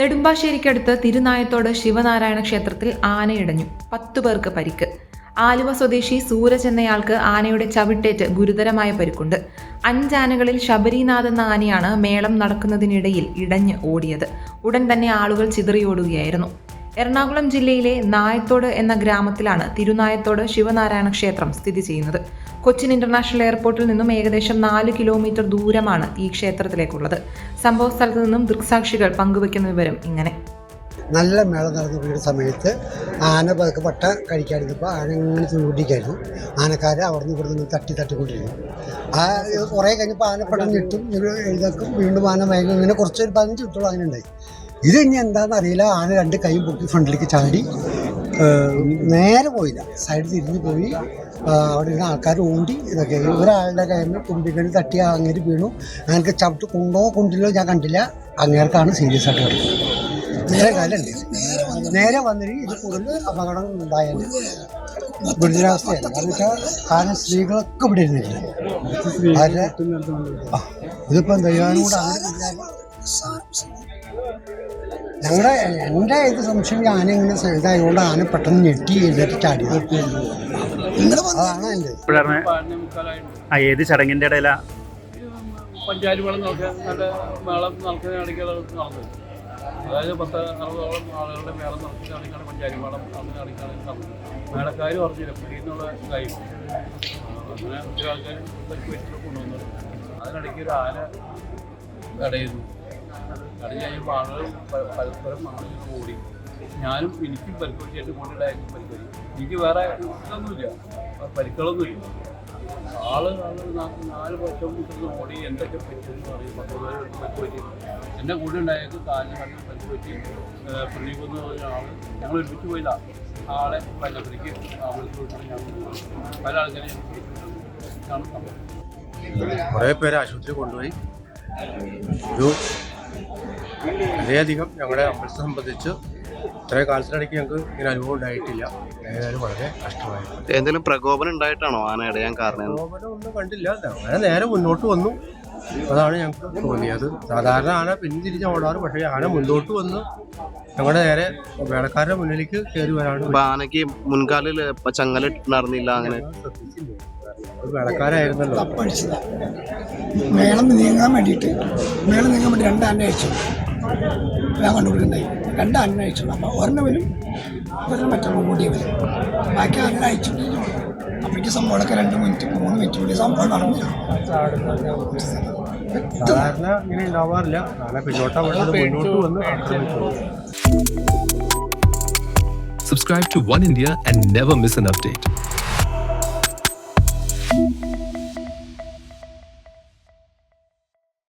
നെടുമ്പാശ്ശേരിക്കടുത്ത് തിരുനായത്തോട് ശിവനാരായണ ക്ഷേത്രത്തിൽ ആനയിടഞ്ഞു. പത്തു പേർക്ക് പരിക്ക്. ആലുവ സ്വദേശി സൂരജ് എന്നയാൾക്ക് ആനയുടെ ചവിട്ടേറ്റ് ഗുരുതരമായ പരിക്കുണ്ട്. അഞ്ചാനകളിൽ ശബരിനാഥ് എന്ന ആനയാണ് മേളം നടക്കുന്നതിനിടയിൽ ഇടഞ്ഞ് ഓടിയത്. ഉടൻ തന്നെ ആളുകൾ ചിതറിയോടുകയായിരുന്നു. എറണാകുളം ജില്ലയിലെ നായത്തോട് എന്ന ഗ്രാമത്തിലാണ് തിരുനായത്തോട് ശിവനാരായണ ക്ഷേത്രം സ്ഥിതി ചെയ്യുന്നത്. കൊച്ചിൻ ഇന്റർനാഷണൽ എയർപോർട്ടിൽ നിന്നും ഏകദേശം നാല് കിലോമീറ്റർ ദൂരമാണ് ഈ ക്ഷേത്രത്തിലേക്കുള്ളത്. സംഭവ സ്ഥലത്ത് നിന്നും ദൃക്സാക്ഷികൾ പങ്കുവെക്കുന്ന വിവരം ഇങ്ങനെ. നല്ല മേളം പോയ സമയത്ത് ആന പതുക്കെ പട്ട കഴിക്കാതിരുന്നപ്പോൾ ആന ഇങ്ങനെ ചൂണ്ടിക്കായിരുന്നു ആനക്കാരെ അവിടെ നിന്ന് ഇവിടെ നിന്ന് തട്ടി തട്ടിക്കൊണ്ടിരുന്നു. ആ കുറേ കഴിഞ്ഞപ്പോൾ ആന പടം ഞെട്ടും ഇത് എഴുതാക്കും വീണ്ടും ആന മയങ്ങും ഇങ്ങനെ കുറച്ചൊരു പതിനഞ്ച് മിനിറ്റോളം അങ്ങനെ ഉണ്ടായി. ഇത് ഇനി എന്താണെന്ന് അറിയില്ല. ആന രണ്ട് കൈയും പൊക്കി ഫ്രണ്ടിലേക്ക് ചാടി. നേരെ പോയില്ല. സൈഡ് തിരിഞ്ഞ് പോയി. അവിടെ ഇരുന്ന ആൾക്കാർ ഓടി ഇതൊക്കെ. ഒരാളുടെ കയ്യിൽ നിന്ന് തുമ്പിക്കണി തട്ടി അങ്ങേര് വീണു. അങ്ങനെ ചവിട്ട് കൊണ്ടോ കൊണ്ടില്ലോ ഞാൻ കണ്ടില്ല. അങ്ങേർക്കാണ് സീരിയസ് ആയിട്ട് കിടക്കുന്നത് നേരെ കാലുണ്ട്. നേരെ വന്നിട്ട് ഇത് കൂടുതൽ അപകടം ഉണ്ടായത് ഗുരുതരാവസ്ഥയല്ല കാരണം വെച്ചാൽ കാരണം സ്ത്രീകളൊക്കെ ഇവിടെ ഇരുന്നില്ല? ഇതിപ്പം ദൈവം കൂടെ ഞങ്ങളുടെ എന്റെ ഇത് സംശയം ഇങ്ങനെ ഇതായതുകൊണ്ട് ആന പെട്ടെന്ന് ഞെട്ടി അടി ചാടി ഇപ്പോഴാണ് ആ ഏത് ചടങ്ങിന്റെ ഇടയിലാ? പഞ്ചായത്ത് മേളം നടക്കാൻ നല്ല മേളം നടക്കുന്ന ഇടയ്ക്കുള്ള നടന്നത് അതായത് പത്ത് അറുപതോളം ആളുകളുടെ മേളം നടത്തി പഞ്ചായത്ത് ഇതായി. അങ്ങനെ ഒത്തിരി ആൾക്കാർ കൊണ്ടുവന്നു. അതിനിടയ്ക്ക് ഒരു ആന ആളുകൾ പരസ്പരം ഓടി. ഞാനും എനിക്കും പരിപാടി ആയിട്ട് കൊണ്ടിട്ടായിരുന്നു പരിക്ക് പറ്റി എനിക്ക് വേറെ ഇതൊന്നുമില്ല. പരിക്കുകളൊന്നുമില്ല. ആൾ ആൾ നാല് വർഷം മുതൽ ഓടി എന്തൊക്കെ പറ്റിയെന്ന് പറയും പത്ത് പേര് പറ്റി എന്റെ കൂടെ ഉണ്ടായത് കാലിന് കണ്ണിൽ പറ്റി പറ്റി പ്രദീപ് എന്ന് പറഞ്ഞ ആൾ ഞങ്ങൾ ഒരുമിച്ച് പോയതാ ആളെ പല്ലപ്പടിക്ക് അവിടുത്തെ ഞങ്ങൾ പല ആൾക്കാരെ ഇതാണ് കുറേ പേരെ ആശുപത്രി കൊണ്ടുപോയി. ഒരു വളരെയധികം ഞങ്ങളുടെ അമ്പലത്തെ സംബന്ധിച്ച് ഇത്രയും കാലത്തിനിടയ്ക്ക് ഞങ്ങൾക്ക് ഇങ്ങനെ അനുഭവം ഉണ്ടായിട്ടില്ല. ഏതായാലും വളരെ കഷ്ടമായിരുന്നു. എന്തെങ്കിലും പ്രകോപനം ഉണ്ടായിട്ടാണോ ആന ഇടയാൻ കാരണം? പ്രകോപനം ഒന്നും കണ്ടില്ല. അങ്ങനെ നേരെ മുന്നോട്ട് വന്നു. അതാണ് ഞങ്ങൾക്ക് തോന്നിയത്. സാധാരണ ആന പിന്തിരിഞ്ഞ് ഓടാറ് പക്ഷേ ആന മുന്നോട്ട് വന്ന് ഞങ്ങളുടെ നേരെ വേളക്കാരുടെ മുന്നിലേക്ക് കയറി വരാണ്. അപ്പൊ ആനയ്ക്ക് മുൻകാലിൽ ചങ്ങല നടന്നില്ല അങ്ങനെ? ശ്രദ്ധിച്ചില്ല? ഒരു വേളക്കാരായിരുന്നല്ലോ മേളം നീങ്ങാൻ വേണ്ടിയിട്ട് മേളം നീങ്ങാൻ വേണ്ടി രണ്ട് ആന അയച്ചു. ഞാൻ കണ്ടുപിടിക്കുന്നുണ്ടായി രണ്ട് ആന അപ്പോൾ ഒരെണ്ണം വരും ഒരെണ്ണം മറ്റൊരു കൂടിയ വരും ബാക്കി ആന അയച്ചു? അപ്പോഴേക്ക് സംഭവമൊക്കെ രണ്ട് മിനിറ്റ് മൂന്ന് മിനിറ്റ് കൂടി സംഭവം നടന്നില്ല. സാധാരണ ഇങ്ങനെ ഉണ്ടാവാറില്ല. പിന്നോട്ടാ മുന്നോട്ട് വന്ന് Subscribe to One India and never miss an update.